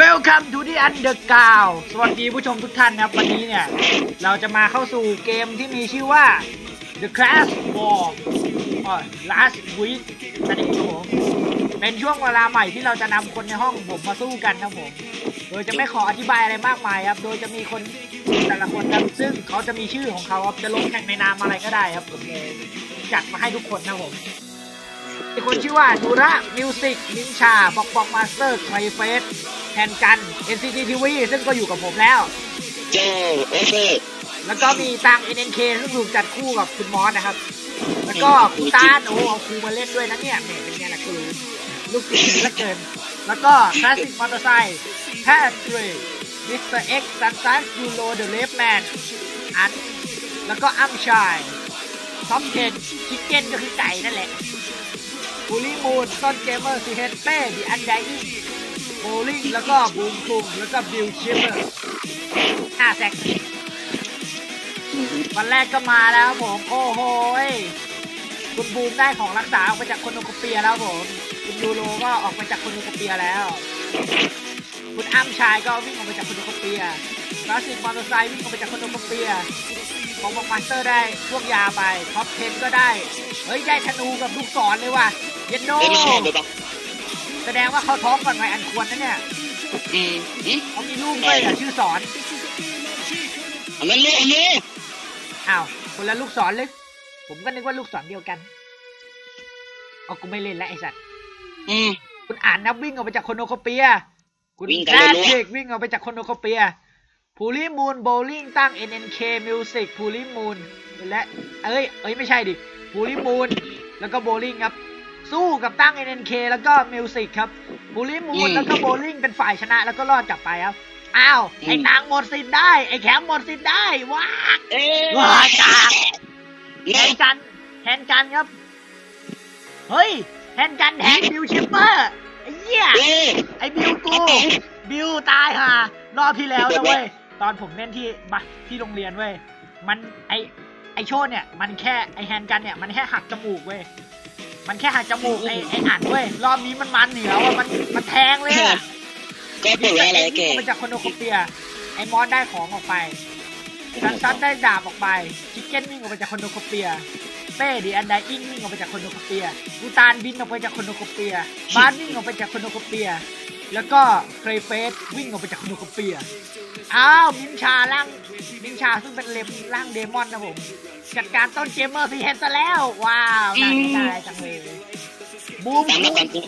Welcome to the Underground สวัสดีผู้ชมทุกท่านนะครับ วันนี้เนี่ย เราจะมาเข้าสู่เกมที่มีชื่อว่า The Clash War อ๋อ Last Week นั่นเองครับผม เป็นช่วงเวลาใหม่ที่เราจะนำคนในห้องผมมาสู้กันครับผม โดยจะไม่ขออธิบายอะไรมากมายครับ โดยจะมีคนแต่ละคนครับซึ่งเขาจะมีชื่อของเขาครับจะลงแข่งในนามอะไรก็ได้ครับผมจัดมาให้ทุกคนนะผม มีคนชื่อว่าดูระมิวสิกลินชาบอกบอกมาสเตอร์ไคลเฟสแทนกัน NCT TV ซึ่งก็อยู่กับผมแล้วโจโอเคแล้วก็มีตัง NNK ซึ่งถูกจัดคู่กับคุณมอสนะครับ แล้วก็คุณตาลโอ้เอาครูมาเล่นด้วยนะเนี่ยแหมเป็นไงล่ะครูลูกศิษย์ดีเหลือเกิน แล้วก็คลาสสิกมอเตอร์ไซค์แพทริกมิสเตอร์เอ็กซ์ซันซันยูโรเดอะเลฟแมนอัน แล้วก็อัมชายท็อปเทนชิคเก้นก็คือไก่นั่นแหละ บูลลี่มูนต้นเกมเมอร์ซีเฮดเป้ดิอันไดอิงโบลิ่งแล้วก็บูมคุมแล้วก็บิลชิมเมอร์ห้าแซกวันแรกก็มาแล้วผม โอ้โหคุณบูมได้ของรักษาออกมาจากคนโนโกเปียแล้วผมคุณยูโรก็ออกมาจากคนโนโกเปียแล้ว คุณอ้ำชายก็วิ่งออกมาจากคนโนโกเปียคลาสิกมอเตอร์ไซค์วิ่งออกมาจากคนโนโกเปียของบอกมาสเตอร์ได้พวกยาไปท็อป10ก็ได้ เฮ้ย ได้ธนูกับลูกศรเลยว่ะ เย็นโดเอ้ยไม่ชอบเลยปะแสดงว่าเขาท้องก่อนวัยอันควรนะเนี่ยอืมอืมเขามีลูกด้วยเหรอชื่อสอนอันนั้นลูกอันนี้อ้าวคนละลูกศรเลย ผมก็นึกว่าลูกศรเดียวกันเอากูไม่เล่นแล้วไอ้สัตว์อืม คุณอ่านนับวิ่งออกไปจากโคโนโคเปีย คุณวิ่งกันแดรัวๆ เด็กวิ่งออกไปจากโคโนโคเปียพูลี่มูนโบลิ่งตั้ง NNK Music พูลี่มูนและเอ้ยเอ้ยไม่ใช่ดิพูลี่มูนแล้วก็โบลิ่งครับ สู้กับตั้ง NNK แล้วก็มิวสิกครับพูลี่มูนแล้วก็โบลิ่งเป็นฝ่ายชนะแล้วก็รอดกลับไปครับอ้าวไอ้ตังหมดสิทธิ์ได้ไอ้แคมหมดสิทธิ์ได้ว้าเอ๊ะว้าจ้าแทแน่นกันแทนกันครับเฮ้ยแทนกันแทนบิวชิปเปอร์ไอ้เหี้ยเอ๊ะไอ้บิวกูบิวตายห่ารอบที่แล้วนะเว้ยตอนผมเล่นที่มาที่โรงเรียนเว้ยมันไอไอโชดเนี่ยมันแค่ไอแฮนด์กันเนี่ยมันแค่หักจมูกเว้ย มันแค่หักจมูกไอไออันเว้ยรอบนี้มันมันเหนียวอะมันมันแทงเลยอะก็ปวดอะไรแกวิ่งออกมาจากคอนโดโคเปีย ไอมอนได้ของออกไปซันซันได้ดาบออกไปชิคเก้นวิ่งออกไปจากคอนโดโคเปียเป้ดีอันไดอิงวิ่งออกไปจากคอนโดโคเปียกูตานบินออกไปจากคอนโดโคเปียบาสวิ่งออกไปจากคอนโดโคเปีย แล้วก็เครเฟสวิ่งออกไปจากคอนโดโคเปีย อ้าวมินชาล่างมินชาซึ่งเป็นเลมร่างเดมอนนะผม จัดการต้นเกมเมอร์ซีเฮนซะแล้ว ว้าวน่าเสียดายจังเลยบูมตามมาตามกู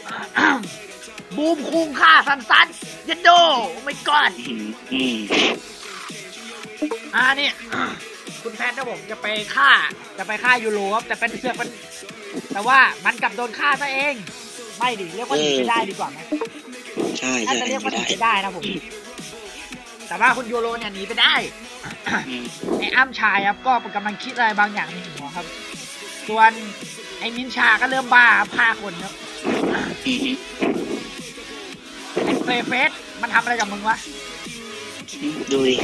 บูมคุงค่าสันสันยันโดไม่ก่อนอืมอืมอ่าเนี่ยคุณแพทย์นะผมจะไปฆ่า จะไปฆ่ายูโรครับแต่เป็นเสือกมันแต่ว่ามันกลับโดนฆ่าซะเอง ไม่ดิเรียกว่าหนีไปได้ดีกว่าไหมใช่น่าใช่จะเรียกไม่ว่าหนีได้ไปได้นะผม แต่ว่าคุณยูโรเนี่ยหนีไปได้อืมไอ้อ้ำชายครับก็กำลังคิดอะไรบางอย่างในหัวครับ ส่วนไอ้มินชาก็เริ่มบ้าครับฆ่าคนครับอืมไอ้เฟรเฟสมันทำอะไรกับมึงวะอืมดูดิ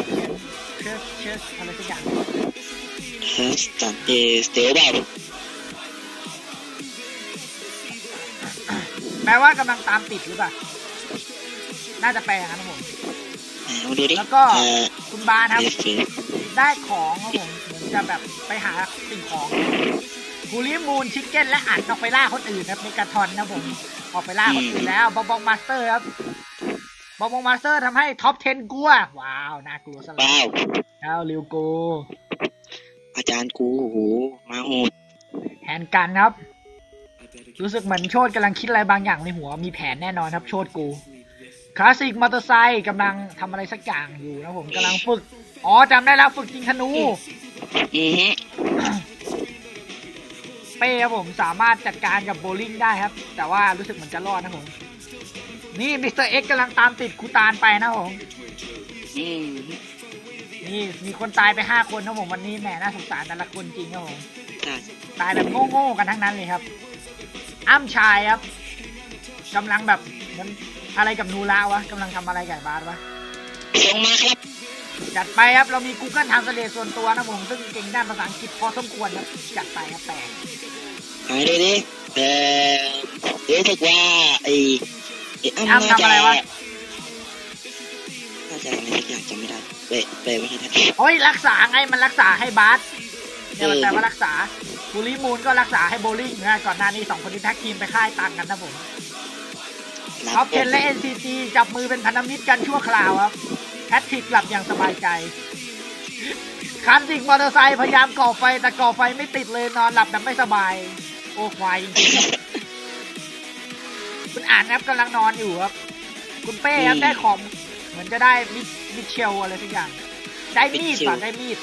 เชิร์เชิร์อะไรสักอย่างเฮ้ยจัดเอสเตลเปล่าแปลว่ากำลังตามติดหรือเปล่า น่าจะแปลอย่างนั้นนะผมไหน มาดูดิแล้วก็เออคุณบาสครับเอสเตลได้ของครับผมเหมือนจะแบบไปหาสิ่งของคูลิมูนชิคเก้นและอัดออกไปล่าคนอื่นครับในกระทอนนะผมออกไปล่าคนอื่นแล้วบอมบองมาสเตอร์ครับบอมบองมาสเตอร์ทำให้ท็อป 10 กลัว ว้าวน่ากลัวสเปลัล่าบแล้วริวโก อาจารย์กูโอ้โหมาโหดแผนกันครับ รู้สึกเหมือนโชดกำลังคิดอะไรบางอย่างในหัวมีแผนแน่นอนครับโชดกู คลาสสิกมอเตอร์ไซค์กำลังทำอะไรสักอย่างอยู่นะผมกำลังฝึก อ๋อจำได้แล้วฝึกยิงธนู อือฮึเป้ครับผมสามารถจัดการกับโบลิ่งได้ครับ แต่ว่ารู้สึกเหมือนจะรอดนะผม นี่มิสเตอร์เอ็กกำลังตามติดคูตานไปนะผมอืมนี่มีคนตายไปห้าคนนะผมวันนี้แหมน่าสงสารแต่ละคนจริงครับผมใช่ตายแบบโง่ๆกันทั้งนั้นเลยครับ อ้ำชายครับกำลังแบบเหมัน อะไรกับนูราวะกำลังทำอะไรกับบาสวะส่งมาครับจัดไปครับ เรามี Google Translate ส่วนตัวนะผม ซึ่งเก่งด้านภาษาอังกฤษพอสมควรครับ จัดไปครับแต่ไหนดูดิเออรู้สึกว่าไอไอ้อ้ำอ้ำน่าทำจะอะไรวะน่าจะอะไรสักอย่างจำไม่ได้เปะเปะไม่ทันโอ้ยรักษาไงมันรักษาให้บาสเนี่ยมันเออแปลว่ารักษาบูลลี่มูนก็รักษาให้โบลิ่งนะก่อนหน้านี้สองคนที่แท็กทีมไปค่ายตังกันนะผมรับ ท็อปเทนและ NCT จับมือเป็นพันธมิตรกันชั่วคราวครับแพทริกหลับอย่างสบายใจคันสิกมอเตอร์ไซค์พยายามก่อไฟแต่ก่อไฟไม่ติดเลยนอนหลับแบบไม่สบาย โอ้ควายจริงๆคุณอ่านครับกำลังนอนอยู่ครับ คุณเป้ครับได้ของเหมือนจะได้มิมิเชลอะไรสักอย่าง ได้มีดป่ะได้มีด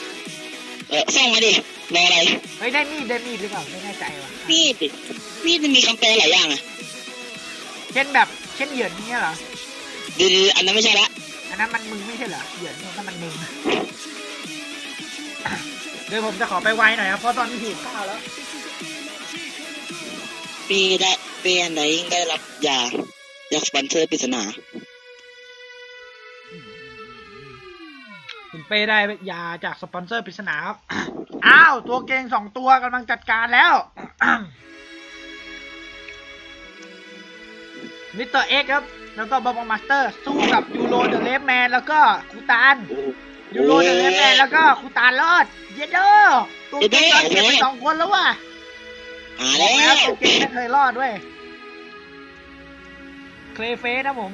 เออส่งมาดิรออะไรเฮ้ยได้มีดได้มีดหรือเปล่าไม่แน่ใจว่ะมีดดิมีดมันมีคำแปลหลายอย่างอะเช่นแบบ เช่นเหยินเนี้ยเหรอเดียวๆอันนั้นไม่ใช่ละอันนั้นมันมึงไม่ใช่เหรอเหยินเนี่ยนั่นมันมึงเดี๋ยวผมจะขอไปไวหน่อยครับเพราะตอนนี้หิวข้าวแล้วปีได้ปีอันไหนได้รับยาจากสปอนเซอร์ปริศนาคุณเป้ได้ยาจากสปอนเซอร์ปริศนาครับ อ้าว ตัวเกงสองตัวกำลังจัดการแล้ว มิสเตอร์เอ็กครับ แล้วก็บอมมาสเตอร์ สู้กับยูโรเดอะเลฟแมนแล้วก็คูตานยูโรเดอะเลฟแมนแล้วก็คูตานรอด เยเดอร์ตัวเก่งรอดเก็บไปสองคนแล้วว่ะอ่าบอแล้กแล้ววตัวเก่งไม่เคยรอดด้วยเคลเฟสนะผม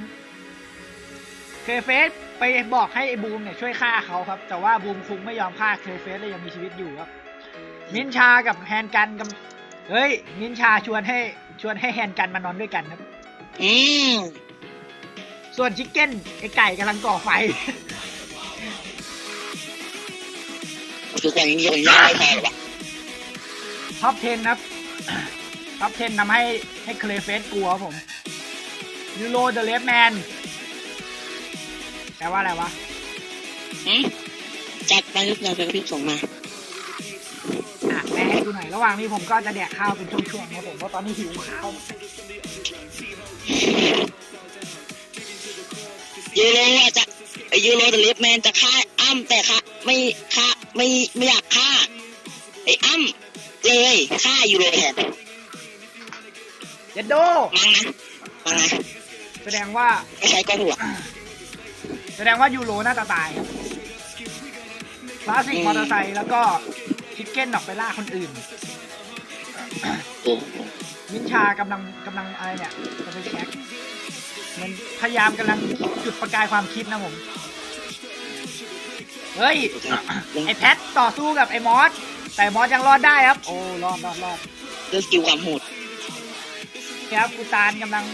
เคลเฟสไปบอกให้ไอ้บูมเนี่ยช่วยฆ่าเขาครับ แต่ว่าบูมคุงไม่ยอมฆ่าเคลเฟสเลยยังมีชีวิตอยู่ครับ มินชากับแฮนกันกับเฮ้ยมินชาชวนให้ชวนให้แฮนกันมานอนด้วยกันครับ อืมส่วนชิคเก้นไอ้ไก่กำลังก่อไฟคือความยังยังยังไม่พอหรอวะท็อป 10 ครับ ท็อป 10ทำให้ให้เคลเฟสกลัวครับผมยูโรเดอะเลฟแมนแปลว่าอะไรวะอืมจัดไปทุกอย่างเป็นพี่ส่งมา อะแปลให้ดูหน่อย ระหว่างนี้ผมก็จะแดกข้าวเป็นช่วงๆครับผม เพราะตอนนี้หิวข้าว ยูโรอะจะไอยูโรเดลิฟแมนจะฆ่าอ้ำแต่ค่ะไม่ฆ่าไม่ไม่อยากฆ่าไออ้ำเลยฆ่ายูโรแทนเยดโดมั้งนะมั้งนะแสดงว่าไม่ใช่ก็ถูกแสดงว่ายูโรน่าจะตายครับคลาสสิกอืมมอเตอร์ไซค์แล้วก็ชิคเก้นออกไปล่าคนอื่นโอ้ มินชากำลังกำลังอะไรเนี่ยจะไปแช็คมันพยายามกำลังจุดประกายความคิดนะผม เฮ้ย ไอแพทต่อสู้กับไอมอส แต่มอสยังรอดได้ครับ โอ้รอดรอดรอดเรื่องสกิลความโหดครับกูตานกำลัง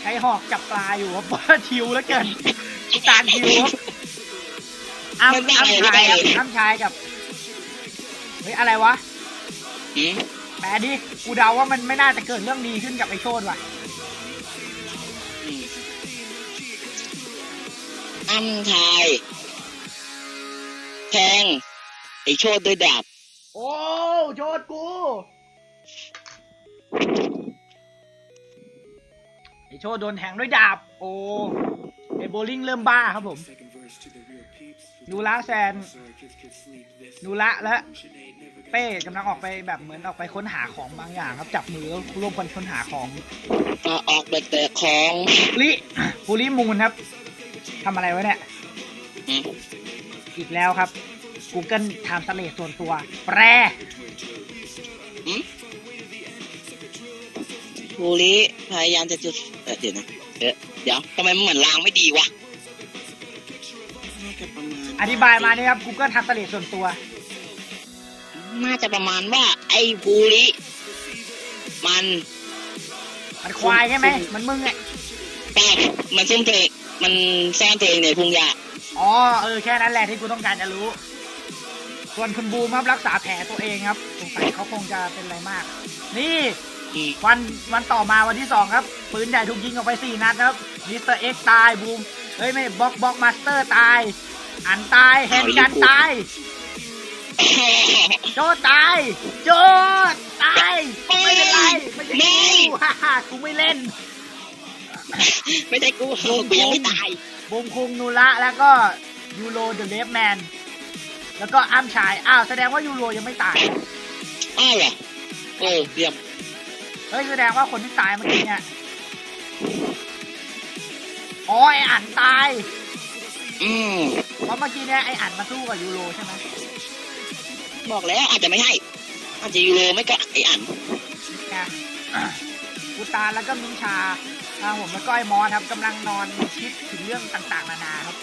ใช้หอกจับปลาอยู่ครับเพราะว่าชิวแล้วเกินกูตานชิวครับอ้ำอ้ำชายครับอ้ำชายกับ เฮ้ยอะไรวะอืม แปลดิกูเดาว่ามันไม่น่าจะเกิดเรื่องดีขึ้นกับไอโชดว่ะอืมอ้ำทายแทงไอโชดด้วยดาบ โอ้โชดกูไอโชดโดนแทงด้วยดาบ โอ้ไอโบลิ่งเริ่มบ้าครับผมนูละแซนนูละและ เป้กำลังออกไปแบบเหมือนออกไปค้นหาของบางอย่าง ครับจับมือแล้วร่วมกันค้นหาของก็ออกไปแต่ของปุริปุริมูนครับทำอะไรไว้เนี่ยอืมอีกแล้วครับ Google Translate ส่วนตัว แปลอืมภูริพยายามจะจุดเอ่อเดี๋ยวนะเดี๋ยวเดี๋ยวทำไมมันเหมือนรางไม่ดีวะน่าจะประมาณอธิบายมาเนี่ยครับ Google Translate ส่วนตัว น่าจะประมาณว่า ไอ้ภูริมันมันควายใช่ไหมมันมึงไงแปลกมันซุ่มตัวเองมันซ่อนตัวเองในพุงยาอ๋อเออแค่นั้นแหละที่กูต้องการจะรู้ ส่วนคุณบูมครับรักษาแผลตัวเองครับสงสัยเขาคงจะเป็นอะไรมาก นี่อืมวันวันต่อมาวันที่สองครับปืนใหญ่ถูกยิงออกไปสี่นัดครับมิสเตอร์เอ็กตายบูมเฮ้ยไม่บล็อกบล็อกมาสเตอร์ตาย อันตายแฮนด์กันตาย โจตาย โจตาย ไม่เป็นไรไม่ใช่กูฮ่าฮ่ากูไม่เล่น ไม่ใช่กูกูยังไม่ตายบูมคุงนูระแล้วก็ยูโรเดอะเลฟแมน แล้วก็อ้ำชาย อ้าวแสดงว่ายูโรยังไม่ตาย อ้าวเหรอเออเยี่ยม เฮ้ยแสดงว่าคนที่ตายเมื่อกี้เนี่ยอ๋อไออันตาย อืมเพราะเมื่อกี้เนี่ยไออันมาสู้กับยูโรใช่ไหม บอกแล้วอาจจะไม่ให้ อาจจะยูโรไม่ก็ไออันไงอะกูตาแล้วก็มิงชาอ่าผมแล้วก็ไอมอสครับกำลังนอนคิดถึงเรื่องต่างๆ นานาครับ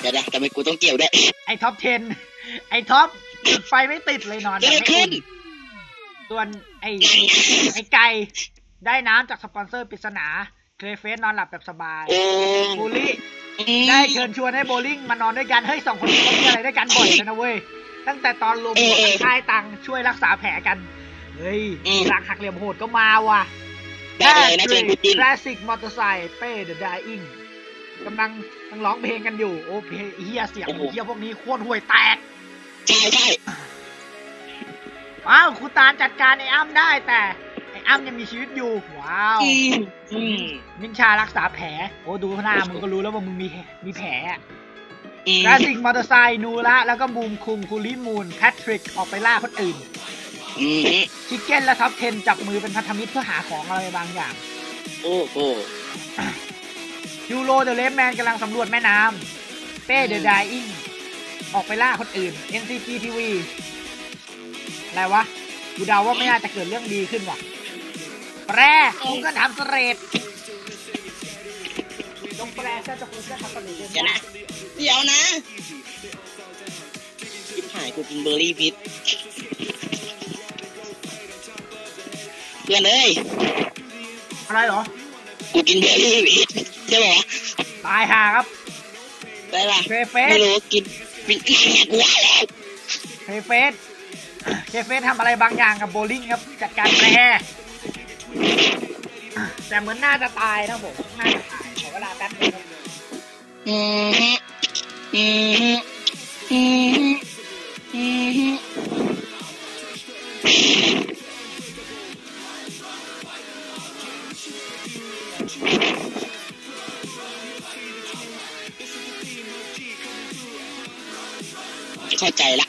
เดี๋ยวนะทำไมกูต้องเกี่ยวด้วยไอท็อป10ไอท็อปจุดไฟไม่ติดเลยนอนเกิดอะไรไม่ขึ้นอุ่ส่วนไอไอไก่ได้น้ำจากสปอนเซอร์ปริศนา เคลเฟสนอนหลับแบบสบายโอ้บูลลี่อืมได้เชิญชวนให้โบลิ่งมานอนด้วยกัน เฮ้ยสองคนนี้เขามีอะไรด้วยกันบ่อยเลยนะเว้ย ตั้งแต่ตอนรวมหัวกันค่ายตังค์ช่วยรักษาแผลกัน เฮ้ยหลักหักเหลี่ยมโหดก็มาว่ะได้เลยนะเชิญกูจินคลาสสิกมอเตอร์ไซค์เป้เดอะไดอิงกำลังกำลังร้องเพลงกันอยู่ โอ้เพลงเฮียเสียงเฮียพวกนี้โคตรห่วยแตก ใช่ใช่ว้าวครูตาลจัดการไอ้อ้ำได้แต่ไอ้อ้ำยังมีชีวิตอยู่ ว้าวอืมอืมมินชารักษาแผล โอ้ดูหน้ามึงก็รู้แล้วว่ามึงมีมีแผล อืมคลาสสิกมอเตอร์ไซค์นูระแล้วก็บูมคุงคูลิมูนแพทริกออกไปล่าคนอื่นอืมชิคเก้นและท็อป10จับมือเป็นพันธมิตรเพื่อหาของอะไรบางอย่าง โอ้โหยูโรเดอะเลฟแมนกำลังสำรวจแม่น้ำเป้เดอะไดอิงออกไปล่าคนอื่น NCT TV อะไรวะกูเดาว่าไม่น่าจะเกิดเรื่องดีขึ้นว่ะแปรกูก็ทำสเรดลงแปรซะจะกูก็ทำส เรดเดินเดี๋ยวได้นะ เดี๋ยวนะชิบหายกูกินเบอร์รี่พิษเพื่อนเอ้ยอะไรเหรอ กูกินเบอร์รี่พิษใช่ปะวะตายหาครับ ได้ปะเคเฟไม่สรู้กินเป็นเนี่ยกูว่าแล้วเคเฟสเคเฟสทำอะไรบางอย่างกับโบลิ่งครับ จัดการแปรแต่เหมือนน่าจะตายนะผมน่าจะตายขอ เข้าใจละ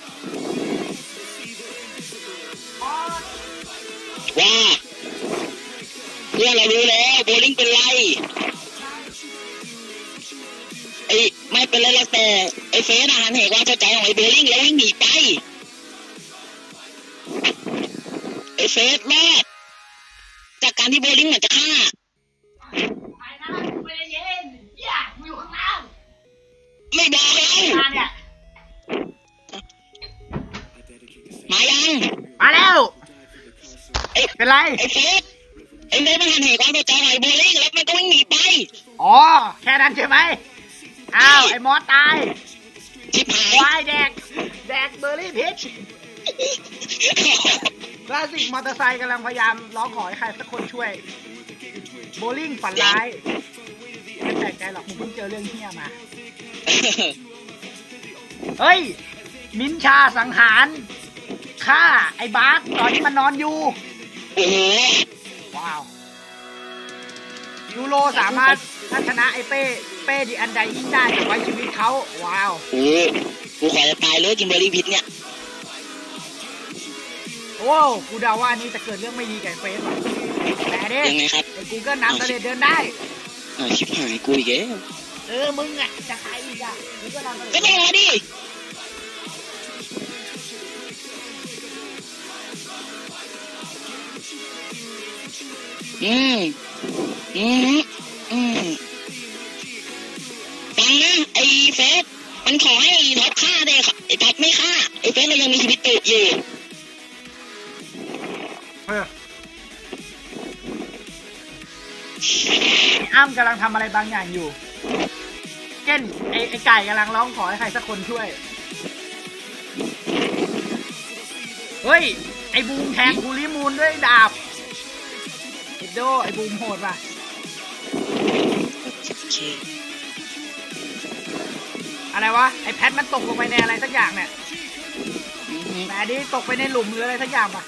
ว่าเพื่อเรารู้แล้วโบลิ่งเป็นไร เป็นไรหรอกแต่ไอ้เฟสอาหารเหตุว่าเข้าใจของไอ้โบลิ่งแล้ววิ่งหนีไปไอ้เฟสรอดจากการที่โบลิ่งเหมือนจะฆ่าไปนะไม่ได้เย็นอย่ากูอยู่ข้างล่างไม่บอกเรามาเนี่ยมายังมาแล้วไอ้เป็นไรไอ้เฟส ชิบหายวายแดก แดกเบอร์รี่พิชคลาสสิกมอเตอร์ไซค์กำลังพยายามร้องขอให้ใครสักคนช่วย โบลิ่งฝันร้ายไม่แปลกใจหรอกมึงเพิ่งเจอเรื่องเฮี้ยมา เฮ้ย มินชาสังหารฆ่าไอ้บาสตอนที่มันนอนอยู่ โอ้โหว้าว ยูโรสามารถถ้าชนะไอ้เป้ เป้ดีอันใดยิ่งได้แต่ไว้ชีวิตเขาว้าวโอ้โหกูขอจะตายเลยกินเบอร์รี่พิษเนี่ย โอ้กูเดาว่าอันนี้จะเกิดเรื่องไม่ดีกับไอ้เฟสว่ะแต่เด้ยังไงครับไอ้กูก็นับเสด็จเดินได้อ่าวชิบหายกูอีกแล้วเออมึงอะจะใครอีกอะมึงก็นับเสด็ก็จต้องมาดิอืมอืม กำลังทำอะไรบางอย่างอยู่เช่นไอ้ไอ้ไก่กำลังร้องขอให้ใครสักคนช่วย เฮ้ย ไอ้บูมแทงคูลิมูลด้วยดาบเอโดไอ้บูมโหดป่ะอะไรวะ ไอ้แพทมันตกลงไปในอะไรสักอย่างเนี่ยแต่อันนี้ตกไปในหลุมหรืออะไรสักอย่างป่ะ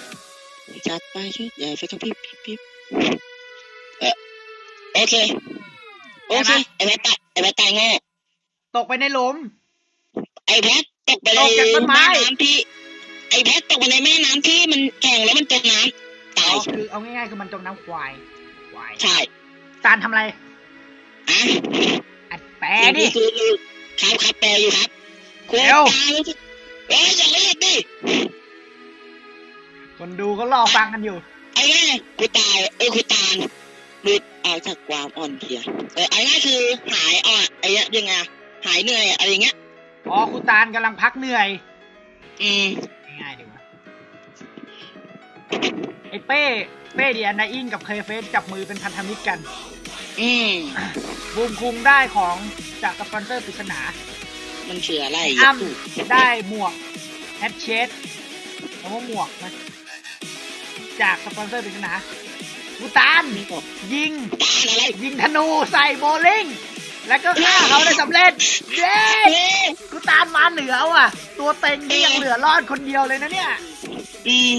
จัดไปชุดใหญ่ไฟกระพริบพริบพริบเออ โอเค โอเค ไอ้แพทตายไอ้แพทตายโง่ตกไปในหลุม ไอ้แพทตกไปในตกจากต้นไม้ แม่น้ำที่ ไอ้แพทตกไปในแม่น้ำที่มันแข็งแล้วมันจมน้ำตาอ๋ย อคือเอาง่ายๆคือมันจมน้ำควาย ควายใช่ตาลทำอะไรอะอัดแปลดิคือครับครับแปลอยู่ครับกูเร็วตายแล้วสิเอ้ยอย่าเรียกดิ คนดูก็รอฟังกันอยู่ ไอ้แม่กูตาย เออกูตาย หลุดออกจากความอ่อนเพลียเออไอ้นั่นคือหายอ่อนไอ้เนี้ยยังไงหายเหนื่อยอะไรเงี้ยอ๋อครูตาลกำลังพักเหนื่อย อืมง่ายๆดีกว่าไอ้เป้เป้ดีอันนาอิงกับเคยเฟสจับมือเป็นพันธมิตรกัน อืมบูมคุงได้ของจากสปอนเซอร์ปริศนามันเชื่ออะไรอ้ถูกำได้หมวกแฮทเชดแล้วก็หมวกนะจากสปอนเซอร์ปริศนา กูตานนี่บอกยิงตายอะไรยิงธนูใส่โบลิ่งแล้วก็ฆ่าเขาได้สำเร็จ เย้เฮ้ยกูตานมาเหนือว่ะ ตัวเต็งนี่ยังเหลือรอดคนเดียวเลยนะเนี่ยอืม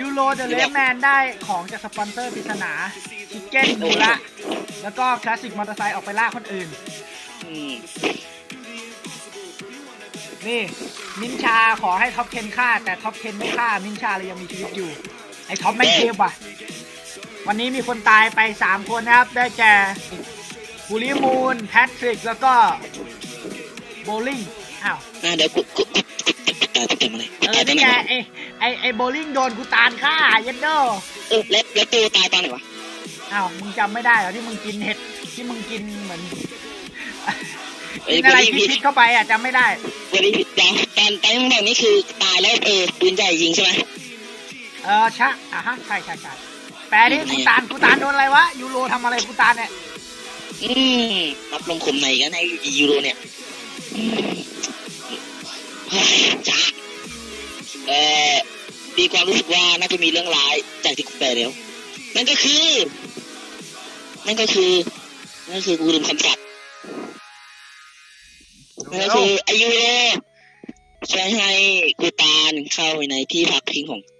ยูโรเดอะเลฟแมนได้ของจากสปอนเซอร์ปริศนาชิคเก้นมูระแล้วก็คลาสสิกมอเตอร์ไซค์ออกไปล่าคนอื่นอืมนี่ มินชาขอให้ท็อป10ฆ่า แต่ท็อป10ไม่ฆ่า มินชาเลยยังมีชีวิตอยู่ ไอ้ท็อปไม่เทพว่ะ วันนี้มีคนตายไป 3 คนนะครับ ได้แก่บูลิมูนแพทริก แล้วก็โบลิงอ้าวอะเดี๋ยวกูกูตายต้องเต็มอะไรเออนี่ไงไอไอไอโบลิงโดนกูตานฆ่าเยันโดเออแล้วแล้วตัวตายตอนไหนวะอ้าวมึงจำไม่ได้เหรอที่มึงกินเห็ดที่มึงกินเหมือนเอ้ยกินอะไรผิดพิษๆเข้าไปอะจำไม่ได้วันนี้ผิดเดี๋ยวตอนตอนนี้คือตายแล้วเออปืนใหญ่ยิงใช่ไหมเออชะอะฮะใช่ใช่ใช่ แปลดิกูตานกูตานโดนอะไรวะยูโรทำอะไรกูตานเนี่ยอืมรับลมคมในกันในยูโรเนี่ยอืมเฮ้ยจ้าเออมีความรู้สึกว่าน่าจะมีเรื่องร้ายจากที่กูแปลแล้ว นั่นก็คือ นั่นก็คือ นั่นก็คือกูลืมคำศัพท์นั่นก็คืออายุโรใช้ให้กูตาลเข้าไปในที่พักพิงของไ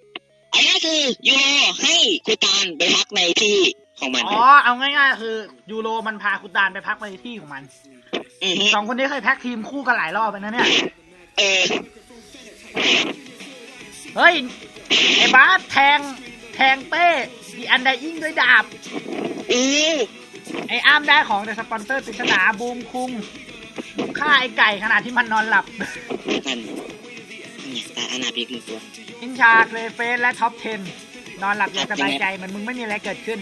อ้นั่นคือยูโรให้กูตาลไปพักในที่ของมันอ๋อเอาง่ายๆ คือยูโรมันพาคุณตาลไปพักในที่ของมันอือฮึสองคนนี้เคยแพ็กทีมคู่กันหลายรอบไปนะเนี่ยเออเฮ้ย ไอ้บาสแทงแทงเป้ดีอันไดอิงด้วยดาบอือไอ้อ้ามได้ของแต่สปอนเซอร์ปริศนาบูมคุงฆ่าไอ้ไก่ขณะที่มันนอนหลับ นั่นเนี่ยตาอนาพิกหนึ่งตัว อินชาเคลเฟสและท็อป 10 นอนหลับอย่างสบายใจเหมือนมึงไม่มีอะไรเกิดขึ้น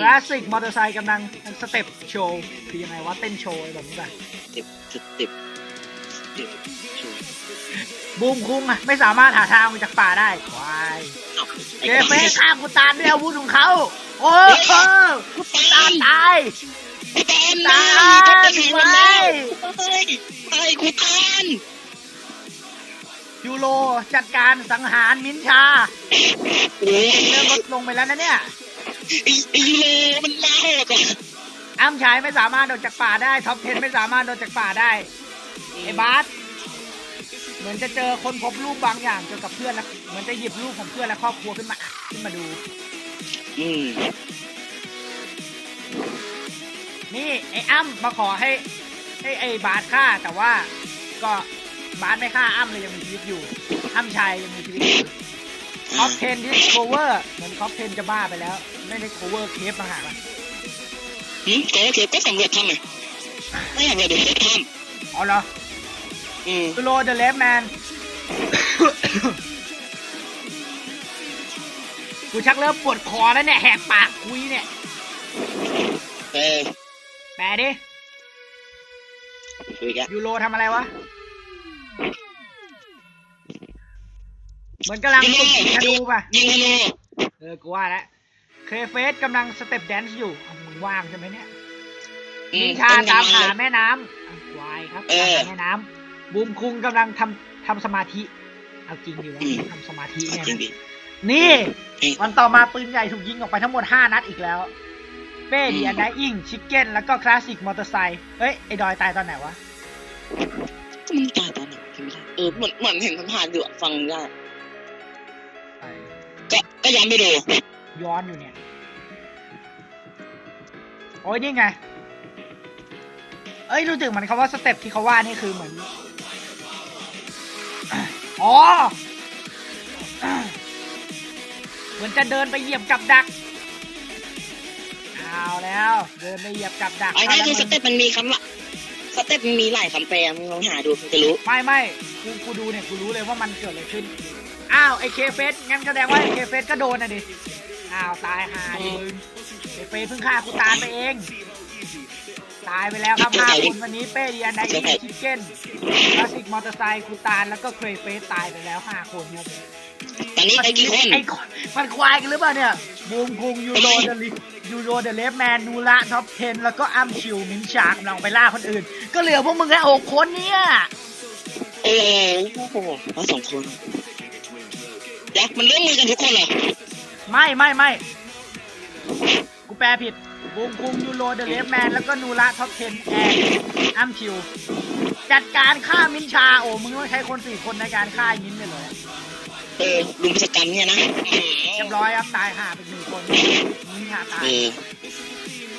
คลาสสิกมอเตอร์ไซค์กำลังสเต็ปโชว์ คือยังไงวะเต้นโชว์แบบนี้ป่ะเต็บสเต็ปสเต็ปโชว์บูมคุงอะไม่สามารถหาทางออกจากป่าได้ควายเอ้าไอ้เจกเฟสฆ่ากูตานด้วยอาวุธของเขาโอ้โหกูตาตายตายตายตายก็จะแข่งกันแล้วไม่เฮ้ยไอ้กูตาย ยูโรจัดการสังหารมินชาโอ้ยเริ่มลดลงไปแล้วนะเนี่ยไอ้ไอ้ยูโรมันมาโหดอะอ้ำชายไม่สามารถโดดจากป่าได้ท็อป10ไม่สามารถโดดจากป่าได้ไอ้บาสเหมือนจะเจอคนพบรูปบางอย่างเกี่ยวกับเพื่อนแล้วเหมือนจะหยิบรูปของเพื่อนและครอบครัวขึ้นมาอะขึ้นมาดู อืมนี่ไอ้อ้ำมาขอให้ให้ไอ้บาสฆ่าแต่ว่าก็ บาสไม่ฆ่าอ้ำเลยยังมีชีวิตอยู่อ้ำชายยังมีชีวิตอยู่ท็อป10ที่ cover เหมือนท็อป10จะบ้าไปแล้ว ไม่ได้ cover เคปต่างหากอะหืมก็โอเคก็สำรวจทำไงไม่อยากเลยเดี๋ยวเดี๋ยวทอ๋อเหรอำอืมยูโรเดอะเลฟแมนกูชักเริ่มปวดคอแล้วเนี่ยแหกปากคุยเนี่ยเออแปลดิคุยกันยูโรทำอะไรวะ เหมือนกำลังฝึกยิงธนูป่ะยิงธนูเออกูว่าแล้วเคเฟสกำลังสเต็ปแดนซ์อยู่อ้าวมึงว่างใช่ไหมเนี่ยอืนิมชาตามหาเป็นไงแม่น้ำอะวายครับเออตามหาแม่น้ำบูมคุงกำลังทำทำสมาธิเอาจริงดิวะอืมทำสมาธิเอาเนี่ยจริงนะดินี่เอ้ยวันต่อมาปืนใหญ่ถูกยิงออกไปทั้งหมด5นัดอีกแล้วเป้เดียนไดอิงชิคเก้นแล้วก็คลาสสิกมอเตอร์ไซค์เฮ้ย ไอ้ดอยตายตอนไหนวะมันตายตอนไหนจำไม่ได้เออเหมือนเหมือนเห็นผ่านๆอยู่อะฟังได้ ก็ก็ยังไม่ดูย้อนอยู่เนี่ย โอ้ยนี่ไง เอ้ยรู้สึกเหมือนคำว่าสเต็ปที่เขาว่านี่คือเหมือน อ๋อ เหมือนจะเดินไปเหยียบกับดัก เอาเอาแล้ว เดินไปเหยียบกับดักไอ้เขานั่นแล้วคือสมึงเต็ปมันมีคำละสเต็ปมันมีหลายคำแปลมึงลองหาดูมึงจะรู้ ไม่ไม่กูกูดูเนี่ยกูรู้เลยว่ามันเกิดอะไรขึ้น อ้าวไอเคเฟสงั้นแสดงว่าไอเคเฟสก็โดนอะดิ อ้าวตายหาดิมึงไอเฟสเพิ่งฆ่ากูตายไปเอง ตายไปแล้วครับห้าคนวันนี้เป้ดีอันไดอีชิคเก้นคลาสสิกมอเตอร์ไซค์คูตานแล้วก็เครเฟสตายไปแล้วห้าคนครับตอนนี้ได้กี่คนไอ้คนมันควายกันหรือเปล่าเนี่ยบูมคุงยูโรทำไมเดลิยูโรเดเลฟแมนนูระท็อป10แล้วก็อัมชิวมินชากำลังไปล่าคนอื่น ก็เหลือพวกมึงแค่หกคนเนี่ยโอ้โหเราสองคน ยักษ์มันเริ่มมือกันทุกคนเหรอ ไม่ไม่ไม่กูแปลผิดบูมคุงยูโรเดเลฟแมนแล้วก็นูระท็อป10แอนอัมชิว จัดการฆ่ามินชา โอ้ มึงต้องใช้คนสี่คนในการฆ่ามินเลยเหรอเออลุงพิศกรรมเนี่ยนะเรียบร้อยครับตายห่าไปหนึ่งคนมินชาตายเออ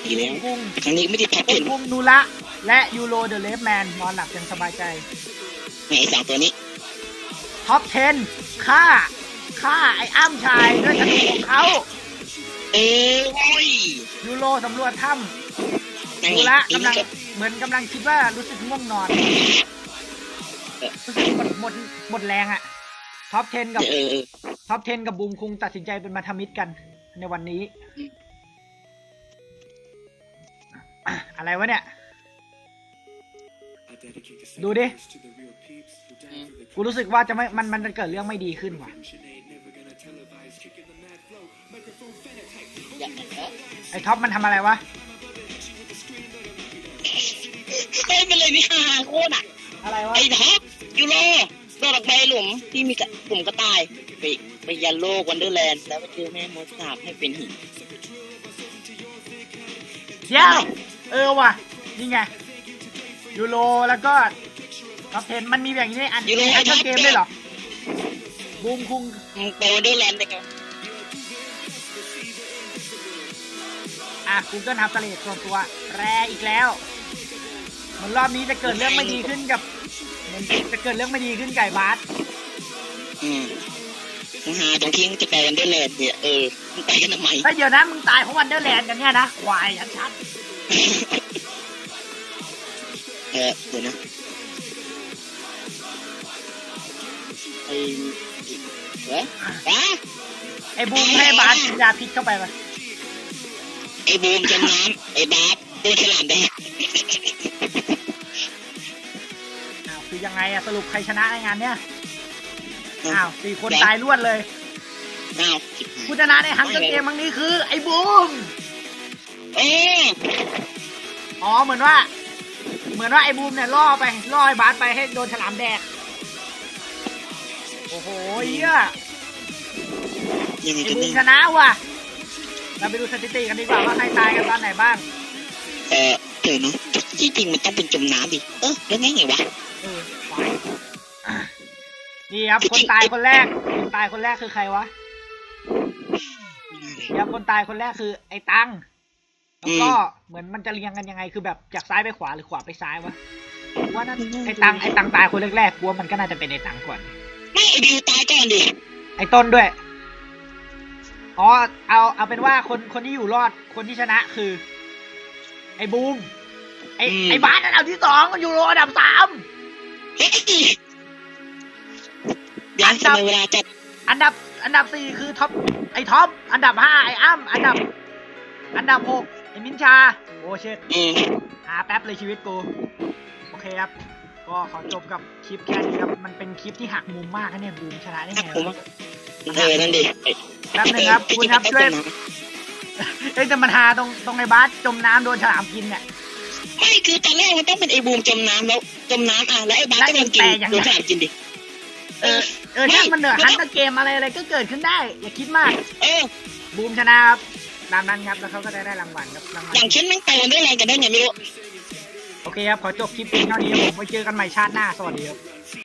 ดีแล้วคุงครั้งนี้ไม่ได้พับคุเห็งนคุงนูระและยูโรเดเลฟแมนนอนหลับอย่างสบายใจไอ้สองตัวนี้ท็อป10ฆ่า ฆ่าไอ้อ้ำชายด้วยธนูของเขาเออโอ้ยยูโรสำรวจถ้นั่นำไงดูละนี่กำลังก็เหมือนกำลังคิดว่ารู้สึกง่วงนอนรู้สึกหมดหมดหมดแรงอะท็อป10กับเออเออท็อป10กับบูมคุงตัดสินใจเป็นมาทมิตรกัน ในวันนี้ อะไรวะเนี่ย ดูดิ กูรู้สึกว่าจะไม่ มัน มันจะเกิดเรื่องไม่ดีขึ้นว่ะอยากเห็นแล้วไอ้ท็อปมันทำอะไรวะเฮ้ยเป็นเลยนี่ฮาโคตรอะ อะไรวะ ไอ้ท็อปยูโรโดดออกไปหลุมที่มีกระกลุ่มกระต่าย ไปไปยันโลกวันเดอร์แลนด์แล้วไปเจอแม่มดสาบให้เป็นหินเดี๋ยวเออว่ะ นี่ไง ยูโรแล้วก็ท็อปเทนมันมีแบบนี้ในอันยูโรในอันเกมด้วยเหรอบูมคุงมึงไปวันเดอร์แลนด์ได้ไงอะกูเกิลทับสเลดส่วนตัวแรอีกแล้วเหมือนรอบนี้จะเกิดเรื่องไม่ดีขึ้นกับเหมือนจะเกิดเรื่องไม่ดีขึ้นไก่บาสอืมมึงหาตรงที่มึงจะไปวันเดอร์แลนด์เนี่ยเออมึงไปกันทำไมถ้าเดี๋ยวนะมึงตายเพราะวันเดอร์แลนด์กันเนี่ยนะควายชัดเออเดี๋ยวนะไอ้เอ๊ะวะๆไอ้บูมให้บาสกินยาพิษเข้าไปปะไอ้บูมจมน้ำไอ้บาสโดนฉลามแดกอ้าวคือยังไงอะสรุปใครชนะในงานเนี้ยอ้าวสี่คนตายรวดเลยอ้าวผู้ชนะในฮังเกอร์เกมครั้งนี้คือ ไอ้บูมเอออ๋อเหมือนว่า เหมือนว่าไอ้บูมเนี่ยล่อไปล่อไอ้บาสไปให้โดนฉลามแดก โอ้โหเหี้ยยังไงไอ้กันบูมเนี่ยชนะว่ะ เราไปดูสถิติกันดีกว่าว่าใครตายกันตอนไหนบ้าง เออเดี๋ยวนะที่จริงมันต้องเป็นจมน้ำดิเออแล้วไงไงวะเออไปอะนี่ครับคนตายคนแรก คนตายคนแรกคือใครวะ ไม่น่าเลย เดี๋ยวคนตายคนแรกคือไอ้ตัง แล้วก็เหมือนมันจะเรียงกันยังไงคือแบบจากซ้ายไปขวาหรือขวาไปซ้ายวะว่าน่าไอ้ตังไอ้ตังตายคนแรกๆกูว่ามันก็น่าจะเป็นไอ้ตังก่อนไม่ไอ้บิวตายก่อนดิไอ้ต้นด้วยอ๋อเอาเอาเป็นว่าคนคนที่อยู่รอดคนที่ชนะคือ ไอ้บูมไอ้ไอ้บาสอันดับที่สองมันอยู่รออันดับสามเฮ้ยเดี๋ยวทำไมเวลาจัดอันดับอันดับสี่คือท็อปไอ้ท็อปอันดับห้าไอ้อ้ำอันดับ อันดับหกไอ้มินชา โอ้เช็ดอืมหาแป๊บเลยชีวิตกู โอเคครับ ก็ขอจบกับคลิปแค่นี้ครับ มันเป็นคลิปที่หักมุมมากนะเนี่ยบูมชนะได้ไงผมวะว่าเออนั่นดิแป๊บนึงครับ คุณครับช่วยเอ้ยแต่มันหาตรงตรงไอ้บาสจมน้ำโดนฉลามกินเนี่ยไม่คือตอนแรกมันต้องเป็นไอ้บูมจมน้ำแล้วจมน้ำอะแล้วไอ้บาสก็โดนกินแล้วไอ้แปลยังไงโดนฉลามกินดิเออเออถ้ามันเหนือฮันตเกมอะไรอะไรก็เกิดขึ้นได้ อย่าคิดมาก เออบูมชนะครับ ตามนั้นครับแล้วเขาก็ได้ได้รางวัลครับรางวัลอย่างเช่นแม่งไปวันเดอร์แลนด์กันได้ไงไม่รู้ โอเคครับ ขอจบคลิปเพียงเท่านี้ครับผมไว้เจอกันใหม่ชาติหน้า สวัสดีครับ